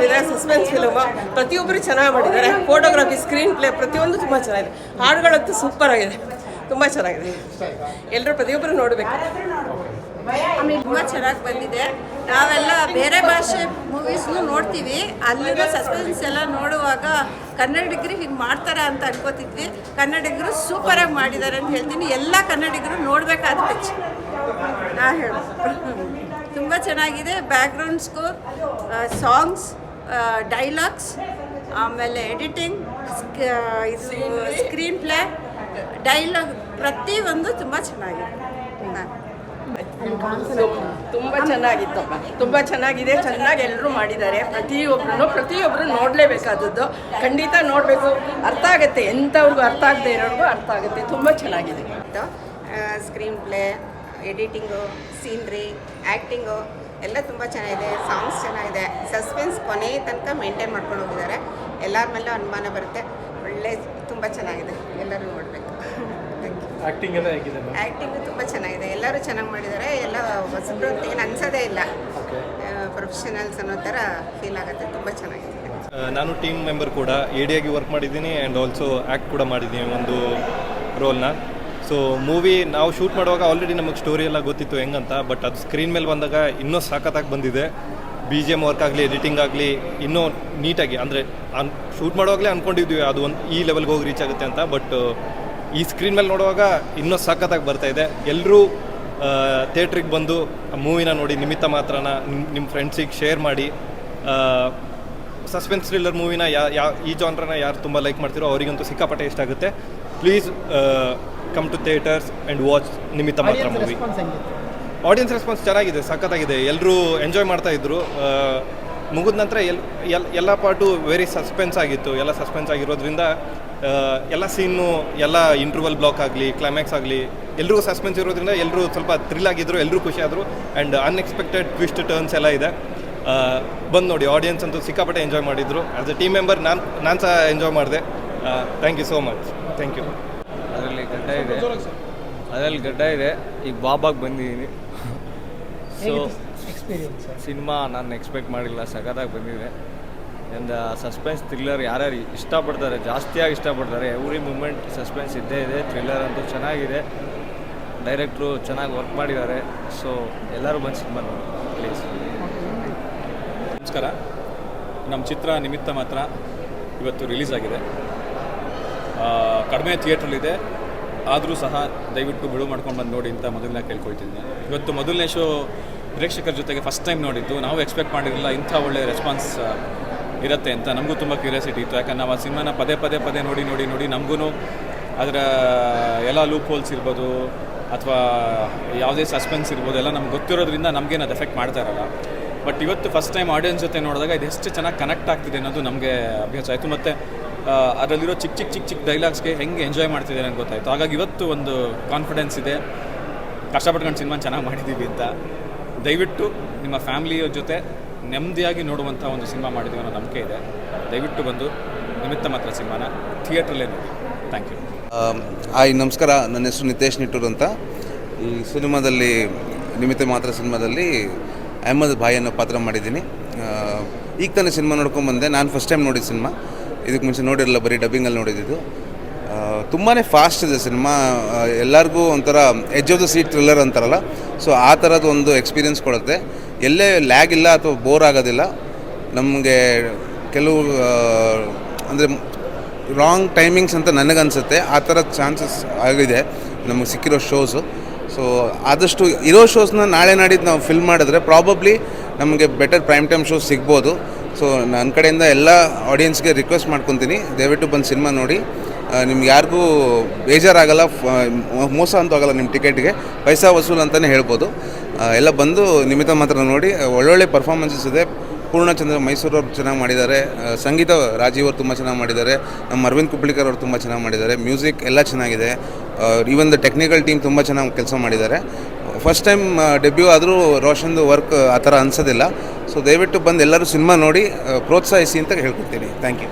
ಬಂದಿದೆ suspense film ಪ್ರತಿಯೊಬ್ಬರು ಚೆನ್ನಾಗಿ ಮಾಡಿದ್ದಾರೆ. ಫೋಟೋಗ್ರಫಿ ಸ್ಕ್ರೀನ್ ಪ್ಲೇ ಪ್ರತಿಯೊಂದು ತುಂಬ ಚೆನ್ನಾಗಿದೆ. ಹಾಡುಗಳಂತೂ ಸೂಪರ್ ಆಗಿದೆ. ತುಂಬ ಚೆನ್ನಾಗಿದೆ. ಎಲ್ಲರೂ ಪ್ರತಿಯೊಬ್ಬರು ನೋಡಬೇಕು. ತುಂಬ ಚೆನ್ನಾಗಿ ಬಂದಿದೆ. ನಾವೆಲ್ಲ ಬೇರೆ ಭಾಷೆ ಮೂವೀಸ್ನು ನೋಡ್ತೀವಿ. ಅಲ್ಲಿರೋ ಸಸ್ಪೆನ್ಸ್ ಎಲ್ಲ ನೋಡುವಾಗ ಕನ್ನಡಿಗರು ಹಿಂಗೆ ಮಾಡ್ತಾರೆ ಅಂತ ಅನ್ಕೋತಿದ್ವಿ. ಕನ್ನಡಿಗರು ಸೂಪರಾಗಿ ಮಾಡಿದ್ದಾರೆ ಅಂತ ಹೇಳ್ತೀನಿ. ಎಲ್ಲ ಕನ್ನಡಿಗರು ನೋಡಬೇಕಾದ ಪಿಕ್ಚರ್ ನಾ ಹೇಳೋದು. ತುಂಬ ಚೆನ್ನಾಗಿದೆ. ಬ್ಯಾಕ್ಗ್ರೌಂಡ್ ಸ್ಕೋರ್ ಸಾಂಗ್ಸ್ ಡೈಲಾಗ್ಸ್ ಆಮೇಲೆ ಎಡಿಟಿಂಗ್ ಇದು ಸ್ಕ್ರೀನ್ ಪ್ಲೇ ಡೈಲಾಗ್ ಪ್ರತಿಯೊಂದು ತುಂಬ ಚೆನ್ನಾಗಿದೆ. ಹಾಂ. ತುಂಬ ಚೆನ್ನಾಗಿತ್ತಪ್ಪ ತುಂಬ ಚೆನ್ನಾಗಿದೆ. ಚೆನ್ನಾಗಿ ಎಲ್ಲರೂ ಮಾಡಿದ್ದಾರೆ. ಪ್ರತಿಯೊಬ್ಬರೂ ಪ್ರತಿಯೊಬ್ಬರು ನೋಡಲೇಬೇಕಾದದ್ದು. ಖಂಡಿತ ನೋಡಬೇಕು. ಅರ್ಥ ಆಗುತ್ತೆ. ಎಂಥವ್ರಿಗೂ ಅರ್ಥ ಆಗದೆ ಇರೋರಿಗೂ ಅರ್ಥ ಆಗುತ್ತೆ. ತುಂಬ ಚೆನ್ನಾಗಿದೆ. Screenplay editing scenery acting ಎಲ್ಲ ತುಂಬ ಚೆನ್ನಾಗಿದೆ ಸಾಂಗ್ಸ್ ಚೆನ್ನಾಗಿದೆ. ಸಸ್ಪೆನ್ಸ್ ಕೊನೆ ತನಕ ಮೇಂಟೈನ್ ಮಾಡ್ಕೊಂಡು ಹೋಗಿದ್ದಾರೆ. ಎಲ್ಲರ ಮೇಲೂ ಅನುಮಾನ ಬರುತ್ತೆ. ಒಳ್ಳೆ ತುಂಬ ಚೆನ್ನಾಗಿದೆ. ಎಲ್ಲರೂ ನೋಡಬೇಕು. ಆ್ಯಕ್ಟಿಂಗ್ ಎಲ್ಲ ಹೇಗಿದೆ ಆ್ಯಕ್ಟಿಂಗು ತುಂಬ ಚೆನ್ನಾಗಿದೆ. ಎಲ್ಲರೂ ಚೆನ್ನಾಗಿ ಮಾಡಿದ್ದಾರೆ. ಎಲ್ಲ ಹೊಸಬ್ರು ಅಂತ ಏನು ಅನ್ಸೋದೇ ಇಲ್ಲ. ಪ್ರೊಫೆಷನಲ್ಸ್ ಅನ್ನೋ ಥರ ಫೀಲ್ ಆಗುತ್ತೆ. ತುಂಬ ಚೆನ್ನಾಗಿದೆ. ನಾನು ಟೀಮ್ ಮೆಂಬರ್ ಕೂಡ ಎಡಿಯಾಗಿ ವರ್ಕ್ ಮಾಡಿದ್ದೀನಿ ಆ್ಯಂಡ್ ಆಲ್ಸೋ ಆ್ಯಕ್ಟ್ ಕೂಡ ಮಾಡಿದ್ದೀನಿ ಒಂದು ರೋಲ್ನ ಸೊ ಮೂವಿ ನಾವು ಶೂಟ್ ಮಾಡುವಾಗ ಆಲ್ರೆಡಿ ನಮಗೆ ಸ್ಟೋರಿ ಎಲ್ಲ ಗೊತ್ತಿತ್ತು ಹೆಂಗಂತ ಬಟ್ ಅದು ಸ್ಕ್ರೀನ್ ಮೇಲೆ ಬಂದಾಗ ಇನ್ನೂ ಸಾಕತ್ತಾಗಿ ಬಂದಿದೆ. ಬಿ ಜಿ ಎಂ ವರ್ಕ್ ಆಗಲಿ ಎಡಿಟಿಂಗ್ ಆಗಲಿ, ಇನ್ನೂ ನೀಟಾಗಿ, ಅಂದರೆ ಅನ್ ಶೂಟ್ ಮಾಡುವಾಗಲೇ ಅಂದ್ಕೊಂಡಿದ್ವಿ ಅದು ಒಂದು ಈ ಲೆವೆಲ್ಗೆ ಹೋಗಿ ರೀಚ್ ಆಗುತ್ತೆ ಅಂತ ಬಟ್ ಈ ಸ್ಕ್ರೀನ್ ಮೇಲೆ ನೋಡುವಾಗ ಇನ್ನೂ ಸಾಕತ್ತಾಗಿ ಇದೆ. ಎಲ್ಲರೂ ಥಿಯೇಟ್ರಿಗೆ ಬಂದು ಮೂವಿನ ನೋಡಿ, ನಿಮಿತ್ತ ಮಾತ್ರನ ನಿಮ್ಮ ಫ್ರೆಂಡ್ಸಿಗೆ ಶೇರ್ ಮಾಡಿ ಸಸ್ಪೆನ್ಸ್ ಥ್ರಿಲ್ಲರ್ ಮೂವಿನ ಯಾ ಯಾ, ಈ ಜಾನ್ರನ್ನ ಯಾರು ತುಂಬ ಲೈಕ್ ಮಾಡ್ತಿರೋ ಅವರಿಗಂತೂ ಸಿಕ್ಕಾಪಟ್ಟೆ ಇಷ್ಟ ಆಗುತ್ತೆ. Please come to theatres and watch Nimitta Matra movie audience response ಚೆನ್ನಾಗಿದೆ ಸಖತ್ತಾಗಿದೆ. ಎಲ್ಲರೂ ಎಂಜಾಯ್ ಮಾಡ್ತಾ ಇದ್ರು. ಮುಗಿದ ನಂತರ ಎಲ್ ಎಲ್ ಎಲ್ಲ ಪಾರ್ಟು ವೆರಿ ಸಸ್ಪೆನ್ಸ್ ಆಗಿತ್ತು. ಎಲ್ಲ ಸಸ್ಪೆನ್ಸ್ ಆಗಿರೋದ್ರಿಂದ ಎಲ್ಲ ಸೀನು ಎಲ್ಲ ಇಂಟರ್ವಲ್ ಬ್ಲಾಕ್ ಆಗಲಿ ಕ್ಲೈಮ್ಯಾಕ್ಸ್ ಆಗಲಿ ಎಲ್ಲರಿಗೂ ಸಸ್ಪೆನ್ಸ್ ಇರೋದ್ರಿಂದ ಎಲ್ಲರೂ ಸ್ವಲ್ಪ ಥ್ರಿಲ್ ಆಗಿದ್ರು ಎಲ್ಲರೂ ಖುಷಿಯಾದರು ಆ್ಯಂಡ್ ಅನ್ಎಕ್ಸ್ಪೆಕ್ಟೆಡ್ ಟ್ವಿಸ್ಟ್ ಟರ್ನ್ಸ್ ಎಲ್ಲ ಇದೆ. ಬಂದು ನೋಡಿ ಆಡಿಯನ್ಸ್ ಅಂತೂ ಸಿಕ್ಕಾಪಟ್ಟೆ ಎಂಜಾಯ್ ಮಾಡಿದ್ರು. ಆ್ಯಸ್ ಅ ಟೀಮ್ ಮೆಂಬರ್ ನಾನು ನಾನು ಸಹ ಎಂಜಾಯ್ ಮಾಡಿದೆ. Thank you so much thank you ಅದರಲ್ಲಿ ಗಡ್ಡ ಇದೆ. ಅದರಲ್ಲಿ ಗಡ್ಡ ಇದೆ. ಈಗ ಬಾಬಾಗೆ ಬಂದಿದ್ದೀನಿ. ಸೊ ಸಿನಿಮಾ ನಾನು ಎಕ್ಸ್ಪೆಕ್ಟ್ ಮಾಡಿಲ್ಲ. ಸಖತ್ತಾಗಿ ಬಂದಿದೆ. ಆ್ಯಂಡ್ ಸಸ್ಪೆನ್ಸ್ ಥ್ರಿಲ್ಲರ್ ಯಾರ್ಯಾರು ಇಷ್ಟಪಡ್ತಾರೆ ಜಾಸ್ತಿಯಾಗಿ ಇಷ್ಟಪಡ್ತಾರೆ ಎವ್ರಿ ಮೂಮೆಂಟ್ ಸಸ್ಪೆನ್ಸ್ ಇದ್ದೇ ಇದೆ. ಥ್ರಿಲ್ಲರ್ ಅಂತೂ ಚೆನ್ನಾಗಿದೆ. ಡೈರೆಕ್ಟ್ರು ಚೆನ್ನಾಗಿ ವರ್ಕ್ ಮಾಡಿದ್ದಾರೆ. ಸೊ ಎಲ್ಲರೂ ಬಂದು ಸಿನಿಮಾ ನೋಡಿ ಪ್ಲೀಸ್ ನಮಸ್ಕಾರ. ನಮ್ಮ ಚಿತ್ರ ನಿಮಿತ್ತ ಮಾತ್ರ ಇವತ್ತು ರಿಲೀಸ್ ಆಗಿದೆ. ಕಡಿಮೆ ಥಿಯೇಟ್ರಲ್ಲಿದೆ. ಆದರೂ ಸಹ ದಯವಿಟ್ಟು ಬಿಡು ಮಾಡ್ಕೊಂಡು ಬಂದು ನೋಡಿ ಅಂತ ಮೊದಲನೇ ಕೇಳ್ಕೊಳ್ತಿದ್ದೀನಿ ಇವತ್ತು ಮೊದಲನೇ ಶೋ ಪ್ರೇಕ್ಷಕರ ಜೊತೆಗೆ ಫಸ್ಟ್ ಟೈಮ್ ನೋಡಿದ್ದು. ನಾವು ಎಕ್ಸ್ಪೆಕ್ಟ್ ಮಾಡಿರಲಿಲ್ಲ ಇಂಥ ಒಳ್ಳೆ ರೆಸ್ಪಾನ್ಸ್ ಇರುತ್ತೆ ಅಂತ. ನಮಗೂ ತುಂಬ ಕ್ಯೂರಿಯಾಸಿಟಿ ಇತ್ತು. ಯಾಕಂದ್ರೆ ನಾವು ಆ ಸಿನಿಮಾನ ಪದೇ ಪದೇ ಪದೇ ನೋಡಿ ನೋಡಿ ನೋಡಿ ನಮಗೂ ಅದರ, ಎಲ್ಲ ಲೂಪ್ ಹೋಲ್ಸ್ ಇರ್ಬೋದು ಅಥವಾ ಯಾವುದೇ ಸಸ್ಪೆನ್ಸ್ ಇರ್ಬೋದು, ಎಲ್ಲ ನಮ್ಗೆ ಗೊತ್ತಿರೋದ್ರಿಂದ ನಮಗೇನು ಅದು ಎಫೆಕ್ಟ್ ಮಾಡ್ತಾ ಇರಲ್ಲ. ಬಟ್ ಇವತ್ತು ಫಸ್ಟ್ ಟೈಮ್ ಆಡಿಯನ್ಸ್ ಜೊತೆ ನೋಡಿದಾಗ ಇದು ಎಷ್ಟು ಚೆನ್ನಾಗಿ ಕನೆಕ್ಟ್ ಆಗ್ತಿದೆ ಅನ್ನೋದು ನಮಗೆ ಅಭ್ಯಾಸ ಆಯಿತು. ಮತ್ತು ಅದರಲ್ಲಿರೋ ಚಿಕ್ಕ ಚಿಕ್ಕ ಚಿಕ್ಕ ಚಿಕ್ಕ ಡೈಲಾಗ್ಸ್ಗೆ ಹೆಂಗೆ ಎಂಜಾಯ್ ಮಾಡ್ತಿದ್ದಾರೆ ಅಂತ ಗೊತ್ತಾಯಿತು. ಹಾಗಾಗಿ ಇವತ್ತು ಒಂದು ಕಾನ್ಫಿಡೆನ್ಸ್ ಇದೆ. ಕಷ್ಟಪಟ್ಕೊಂಡು ಸಿನಿಮಾ ಚೆನ್ನಾಗಿ ಮಾಡಿದ್ದೀವಿ ಅಂತ. ದಯವಿಟ್ಟು ನಿಮ್ಮ ಫ್ಯಾಮಿಲಿಯ ಜೊತೆ ನೆಮ್ಮದಿಯಾಗಿ ನೋಡುವಂಥ ಒಂದು ಸಿನಿಮಾ ಮಾಡಿದ್ದೀವಿ ಅನ್ನೋ ನಂಬಿಕೆ ಇದೆ. ದಯವಿಟ್ಟು ಬಂದು ನಿಮಿತ್ತ ಮಾತ್ರ ಸಿನಿಮಾನ ಥಿಯೇಟ್ರಲ್ಲೇ ನೋಡಿ. ಥ್ಯಾಂಕ್ ಯು ಆಯ್ ನಮಸ್ಕಾರ. ನನ್ನ ಹೆಸರು ನಿತೇಶ್ ನಿಟ್ಟೂರ್ ಅಂತ. ಈ ಸಿನಿಮಾದಲ್ಲಿ, ನಿಮಿತ್ತ ಮಾತ್ರ ಸಿನಿಮಾದಲ್ಲಿ ಅಹಮದ್ ಭಾಯ್ ಅನ್ನೋ ಪಾತ್ರ ಮಾಡಿದ್ದೀನಿ. ಈಗ ತಾನೇ ಸಿನಿಮಾ ನೋಡ್ಕೊಂಬಂದೆ ನಾನು ಫಸ್ಟ್ ಟೈಮ್ ನೋಡಿದ ಸಿನಿಮಾ ಇದಕ್ಕೆ ಮುಂಚೆ ನೋಡಿರಲ್ಲ, ಬರೀ ಡಬ್ಬಿಂಗಲ್ಲಿ ನೋಡಿದ್ದು ತುಂಬಾ ಫಾಸ್ಟ್ ಇದೆ ಸಿನಿಮಾ. ಎಲ್ಲರಿಗೂ ಒಂಥರ edge of the seat thriller ಅಂತಾರಲ್ಲ. ಸೊ ಆ ಥರದ್ದು ಒಂದು ಎಕ್ಸ್ಪೀರಿಯೆನ್ಸ್ ಕೊಡುತ್ತೆ. ಎಲ್ಲೇ ಲ್ಯಾಗ್ ಇಲ್ಲ ಅಥವಾ ಬೋರ್ ಆಗೋದಿಲ್ಲ. ನಮಗೆ ಕೆಲವು ಅಂದರೆ ರಾಂಗ್ ಟೈಮಿಂಗ್ಸ್ ಅಂತ ನನಗನ್ಸುತ್ತೆ. ಆ ಥರ ಚಾನ್ಸಸ್ ಆಗಿದೆ. ನಮಗೆ ಸಿಕ್ಕಿರೋ ಶೋಸು ಸೊ ಆದಷ್ಟು ಇರೋ ಶೋಸ್ನ ನಾಳೆ ನಾಡಿದ್ದು ನಾವು ಫಿಲ್ಮ್ ಮಾಡಿದ್ರೆ ಪ್ರಾಬಬ್ಲಿ ನಮಗೆ ಬೆಟರ್ ಪ್ರೈಮ್ ಟೈಮ್ ಶೋಸ್ ಸಿಗ್ಬೋದು. ಸೊ ನನ್ನ ಕಡೆಯಿಂದ ಎಲ್ಲ ಆಡಿಯನ್ಸ್ಗೆ ರಿಕ್ವೆಸ್ಟ್ ಮಾಡ್ಕೊತೀನಿ. ದಯವಿಟ್ಟು ಬಂದು ಸಿನಿಮಾ ನೋಡಿ. ನಿಮ್ಗೆ ಯಾರಿಗೂ ಬೇಜಾರಾಗಲ್ಲ ಮೋಸ ಅಂತೂ ಆಗಲ್ಲ ನಿಮ್ಮ ಟಿಕೆಟ್ಗೆ ಪೈಸಾ ವಸೂಲ್ ಅಂತಲೇ ಹೇಳ್ಬೋದು. ಎಲ್ಲ ಬಂದು ನಿಮಿತ್ತ ಮಾತ್ರ ನೋಡಿ. ಒಳ್ಳೊಳ್ಳೆ ಪರ್ಫಾರ್ಮೆನ್ಸಸ್ ಇದೆ. ಪೂರ್ಣಚಂದ್ರ ಮೈಸೂರವ್ರು ಚೆನ್ನಾಗಿ ಮಾಡಿದ್ದಾರೆ. ಸಂಗೀತ ರಾಜೀವ್ ಅವರು ತುಂಬ ಚೆನ್ನಾಗಿ ಮಾಡಿದ್ದಾರೆ. ನಮ್ಮ ಅರವಿಂದ್ ಕುಬ್ಳಿಕರ್ ಅವರು ತುಂಬ ಚೆನ್ನಾಗಿ ಮಾಡಿದ್ದಾರೆ. ಮ್ಯೂಸಿಕ್ ಎಲ್ಲ ಚೆನ್ನಾಗಿದೆ. ಈವನ್ ದ ಟೆಕ್ನಿಕಲ್ ಟೀಮ್ ತುಂಬ ಚೆನ್ನಾಗಿ ಕೆಲಸ ಮಾಡಿದ್ದಾರೆ. ಫಸ್ಟ್ ಟೈಮ್ ಡೆಬ್ಯೂ ಆದರೂ ರೋಷನ್ದು ವರ್ಕ್ ಆ ಥರ ಅನ್ಸೋದಿಲ್ಲ. ಸೊ ದಯವಿಟ್ಟು ಬಂದು ಎಲ್ಲರೂ ಸಿನಿಮಾ ನೋಡಿ ಪ್ರೋತ್ಸಾಹಿಸಿ ಅಂತ ಹೇಳ್ಕೊಡ್ತೀನಿ. Thank you